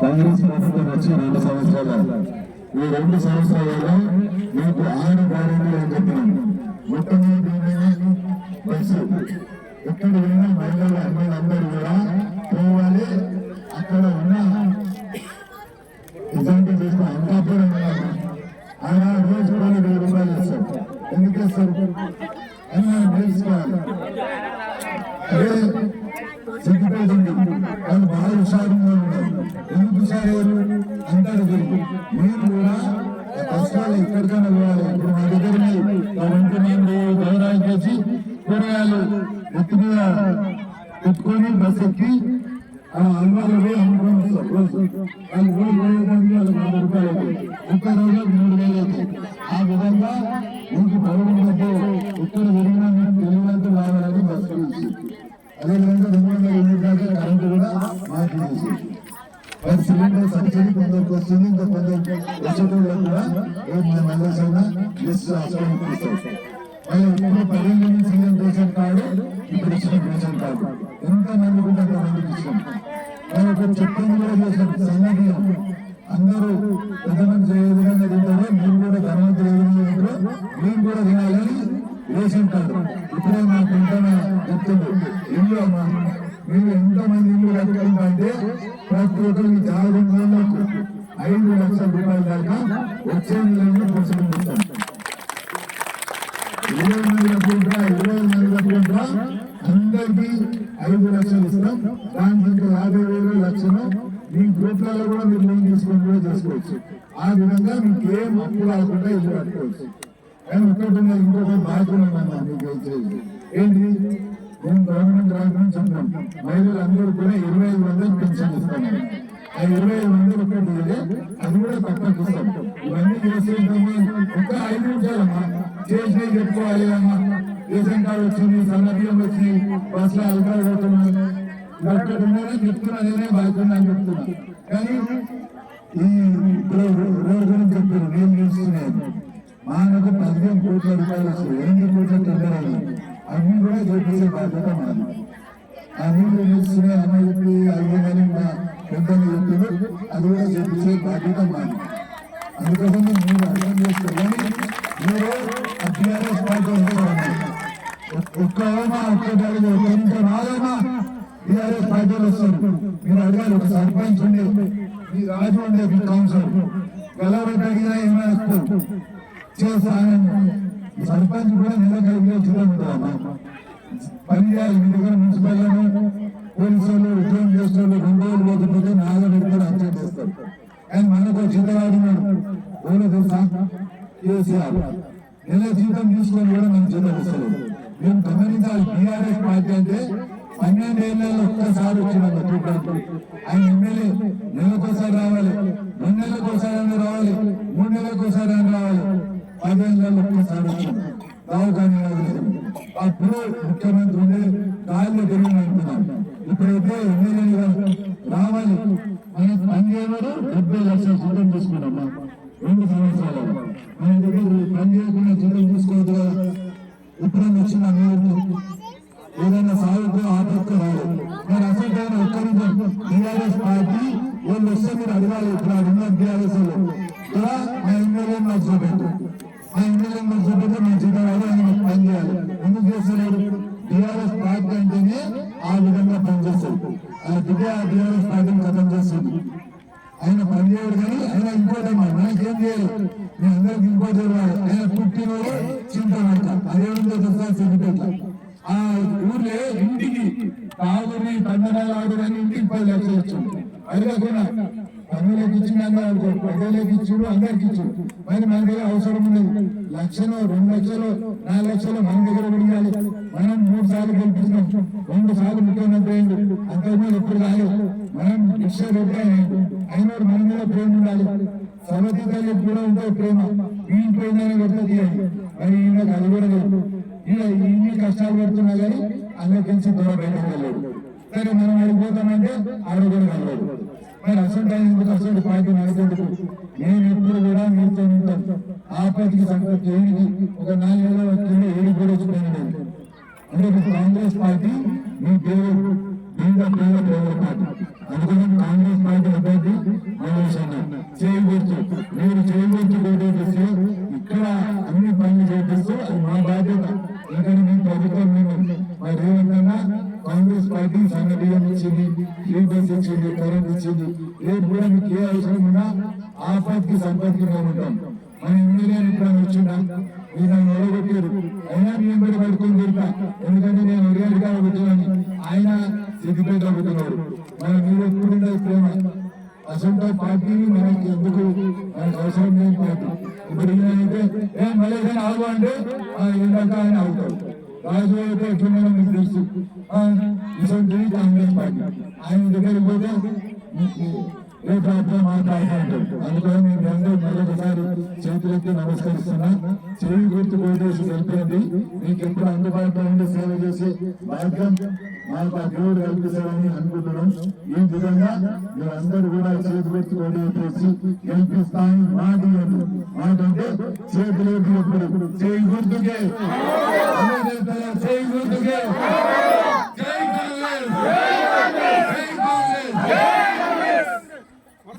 కాంగ్రెస్ ప్రభుత్వం వచ్చి రెండు సంవత్సరాలు ఈ రెండు సంవత్సరాలలో మీకు ఆరు గ్యారెంటీలు అని చెప్పినాను. మొట్టమొదటి ఏమైంది? బస్సు. ఎక్కడ పోయినా మహిళలు అమ్మాయిలందరూ కూడా పోవాలి. అక్కడ ఉన్న ఎగ్జాంపుల్ తీసుకుని అంకాపురం ఆయన రోజు కూడా వెయ్యి రూపాయలు ఇస్తారు. ఎందుకు ఇస్తారు అని మనం తెలుసుకోవాలి అదే సిగ్గుపోతుంది వాళ్ళు బాగా హుషారుగా ఉన్నారు ఎందుకు హుషారయ్యారు మీరు కూడా కష్టాలు ఎక్కడికైనా పోవాలి ఇప్పుడు మా దగ్గర వెంట మేము గౌరవం చేసి కూరగాయలు ఎత్తి మీద పెట్టుకొని బస్ ఎక్కి ఆ పోయి అమ్ముకొని రోజు వాళ్ళు రోజు పోయేదానికి వాళ్ళకి వంద రూపాయలు ఒక్క రోజు మూడు వేలు అవుతాయి ఆ విధంగా మీకు బరువు మధ్య ఎక్కడ జరిగినా మీకు తెలియనంత రావాలని బస్సు అదేవిధంగా రెండు వందల దాకా కరెంటు కూడా మార్పు చేసి పది సిలిండర్ సబ్సిడీ కొందరికి వస్తుంది ఇంకా కొందరికి కూడా ఏ ఇప్పుడు పదిహేను సీఎం రేషన్ కార్డు ఇప్పుడు ఇచ్చిన రేషన్ కార్డు. ఎంత మంది కూడా అంత మందికి ఇచ్చాం. ఒక చెప్పింది కూడా చేసాం అందరూ పెద్దమంది ఏ విధంగా తింటారో కూడా ధనవంతులు ఏ విధంగా తింటారో మేము కూడా తినాలని రేషన్ కార్డు. ఇప్పుడే మాకు ఇంటనే చెప్తుంది ఇల్లు అమ్మా మీరు ఎంతమంది ఇల్లు ప్రతి ఒక్కరికి యాభై నెలలకు ఐదు లక్షల రూపాయల దాకా వచ్చే నెలలో పురుషులు ఇరవై మంది కట్టుకుంటారా ఇరవై మంది కట్టుకుంటారా అందరికీ ఐదు లక్షలు ఇస్తాం. దానికి ఇంకా యాభై వేలు లక్షలు. మీ గ్రూప్లలో కూడా మీరు లోన్ తీసుకొని కూడా చేసుకోవచ్చు. ఆ విధంగా మీకు ఏం అప్పు రాకుండా ఇల్లు కట్టుకోవచ్చు. కానీ ఒక్కటి ఇంకొక బాధ్యత ఉందమ్మా మీకు ఏంటి? మేము గవర్నమెంట్ రాకుండా చెప్పాం మహిళలు అందరూ కూడా ఇరవై ఐదు వందలు పెన్షన్ ఇస్తాము ఆ ఇరవై ఐదు వందలు ఒకటి అది కూడా తప్పక ఇస్తాం ఇవన్నీ చేసి ఒక ఐదు నిమిషాలమ్మా. చేసి చెప్పుకోవాలి అమ్మా. రేషన్ కార్డు వచ్చింది సన్నబియ్యం వచ్చి బస్సులో అల్కాలు పోతున్నాయి ఒక్కటి ఉన్నదే చెప్తున్నా నేనే బాధ్యత అని చెప్తున్నా. కానీ ఈ ఇప్పుడు రోడ్డు గురించి చెప్పారు నేను చూస్తున్నాను. మానకు పదిహేను కోట్ల రూపాయలు వస్తుంది ఎనిమిది కోట్ల టెండర్ అన్ని కూడా చేపించే బాధ్యత మాది అన్ని నీళ్ళు నిలుస్తున్నాయి చెప్పి అయ్యేదని మా పెద్దలు చెప్పారు అది కూడా చేపించే బాధ్యత మాది అందుకోసం మీరు అర్థం చేసుకోవాలి మీరు టీఆర్ఎస్ పార్టీ ఉంటారు ఒక్క ఓమా ఒక్క దాడిలో ఎంత రాలేమా టీఆర్ఎస్ పార్టీలు వస్తారు మీరు అడగాలి ఒక సర్పంచ్ ఉండి మీ రాజు ఉండే మీ కౌన్సిలర్ గెలవబెట్టి అడిగినా ఏమైనా వస్తారు చేస్తాను సర్పంచ్ కూడా నెలకు ఐదు లక్షలు ఉంటామా పని చేయాలి మీ దగ్గర పోలీసు వాళ్ళు ఉద్యోగం చేస్తారు రెండు రోజులు పోకపోతే నాలుగు పెడతారు హత్య చేస్తారు. కానీ మనకు చిన్నవాడున్నాడు ఎవరో తెలుసా? కేసీఆర్. నెల జీతం తీసుకొని కూడా మనం జీతం మేము గమనించాలి. బీఆర్ఎస్ పార్టీ అంటే పన్నెండు ఏళ్ళలో ఒక్కసారి వచ్చిన చూడడానికి. ఆయన ఎమ్మెల్యే నెలకోసారి రావాలి. రెండు నెలలకు ఒకసారి రావాలి. మూడు నెలలకు ఒకసారి రావాలి. పదేళ్ళలో ఒక్కసారి రావుగాని అప్పుడు ముఖ్యమంత్రి ఉండే గాలిలో తిరిగి అంటున్నాం ఎమ్మెల్యేలుగా ఎమ్మెల్యేలు గారు రావాలి మనం పని చేయమని డెబ్బై లక్షల జీతం తీసుకున్నాం రెండు సంవత్సరాలు మన దగ్గర పని చేయకుండా జీతం తీసుకోవద్దు కదా ఎప్పుడైనా వచ్చిన మీరు ఏదైనా సాగుకు ఆపత్తి రాదు మరి అసలు ఒక్కరి టీఆర్ఎస్ పార్టీ వాళ్ళు వస్తే మీరు అడగాలి ఇప్పుడు ఉన్న టీఆర్ఎస్ వాళ్ళు ఇలా మా ఎమ్మెల్యే నాకు చూపెట్టు మా ఎమ్మెల్యే నాకు చూపెడితే మా చిన్నవాడు ఆయన పని చేయాలి ఎందుకు చేస్తున్నారు టీఆర్ఎస్ పార్టీ అంటేనే ఆ విధంగా పనిచేస్తారు ఆ దిగే ఆ టీఆర్ఎస్ పార్టీని ఖతం చేస్తుంది ఆయన పనిచేయడు కానీ ఆయన ఇంకోటి అమ్మా మనకేం చేయాలి మీ అందరికి ఇంకోటి తెలియాలి ఆయన పుట్టినోడు చింతమంట అదేవిధంగా తెలుసా సిద్దిపేట ఆ ఊర్లో ఇంటికి తాగుని పందనాలు ఆడుదని ఇంటికి పది లక్షలు ఇచ్చాడు అది కాకుండా పన్నులకు ఇచ్చిన అనుకో ప్రజలకు ఇచ్చుడు అందరికి ఇచ్చుడు మరి మన దగ్గర అవసరం ఉండదు లక్షలు రెండు లక్షలు నాలుగు లక్షలు మన దగ్గర ఉండాలి మనం మూడు సార్లు గెలిపించినాం రెండు సార్లు ముఖ్యమంత్రి అయింది అంతకుముందు ఇప్పుడు కాదు మనం భిక్ష పెట్టాలి అయినా మన మీద ప్రేమ ఉండాలి సమితి తల్లి కూడా ఉంటే ప్రేమ. ఈ ప్రేమ పెడితే తీయాలి మరి ఈయనకు అది కూడా లేదు. ఈయన ఇన్ని కష్టాలు పెడుతున్నా కానీ అందులోకించి దూరం బయటకు వెళ్ళాడు సరే మనం అడిగిపోతామంటే ఆడ కూడా వెళ్ళలేదు మరి అసలు ఎందుకు అసలు పార్టీ నడిపేందుకు? నేను ఎప్పుడు కూడా మీతో ఉంటాను. ఆపత్తికి సంపత్తి ఏమిటి? ఒక నాలుగేళ్ళ వచ్చింది ఏడు కూడా వచ్చిపోయింది అంటే కాంగ్రెస్ పార్టీ మీ దేవుడు మీద పేద దేవుడు పార్టీ అందుకని కాంగ్రెస్ పార్టీ అభ్యర్థి మనోజ్ అన్న చేయి గుర్తు మీరు చేయి గుర్తు కొట్టేస్తే ఇక్కడ అన్ని పనులు చేపిస్తూ అది మా బాధ్యత ఎందుకంటే మీ ప్రభుత్వం మేము మరి రేవంత్ అన్న కాంగ్రెస్ పార్టీ సంఘటన ఇచ్చింది ఫ్రీ బస్ ఇచ్చింది కరెంట్ ఇచ్చింది రేపు కూడా మీకు ఏ అవసరం ఉన్నా ఆపత్కి సంపత్కి ఉంటాం. మన ఎమ్మెల్యే ఇప్పుడు వచ్చిందా మీరు నన్ను ఓడగొట్టారు అయినా నేను బడి పడుకొని తిరుగుతా ఎందుకంటే నేను ఒరియాడిగా ఒకటి ఆయన సిద్ధిపేట ఒకటివాడు మన మీరు ఎప్పుడుండే ప్రేమ. అసలు పార్టీని మనకి ఎందుకు? మనకు అవసరం లేని పార్టీ. ఇప్పుడు ఈయనైతే ఏ మళ్ళీ ఆగు అంటే ఏంటంటే ఆయన అవుతాడు రాజు అయితే ఎట్లున్నాడో మీకు తెలుసు. ఇసంటి కాంగ్రెస్ పార్టీ. ఆయన దగ్గరికి పోతే ఏ రేపు మాట్లాడుతూ అందుకని నేను అందరూ మరొకసారి చేతులెత్తి నమస్కరిస్తున్నా. చేయి గుర్తు కోటేసి తెలిపింది మీకు ఎప్పుడు అందుబాటులో ఉండి సేవ చేసే భాగ్యం మాకు ఆ దేవుడు కల్పిస్తారని అనుకుంటున్నాం. ఈ విధంగా మీరందరూ కూడా చేతి గుర్తు కోటేసి గెలిపిస్తామని మాట మాట అంటే చేతులు ఎప్పుడు చేయి గుర్తుకే. చేయి గుర్తుకే.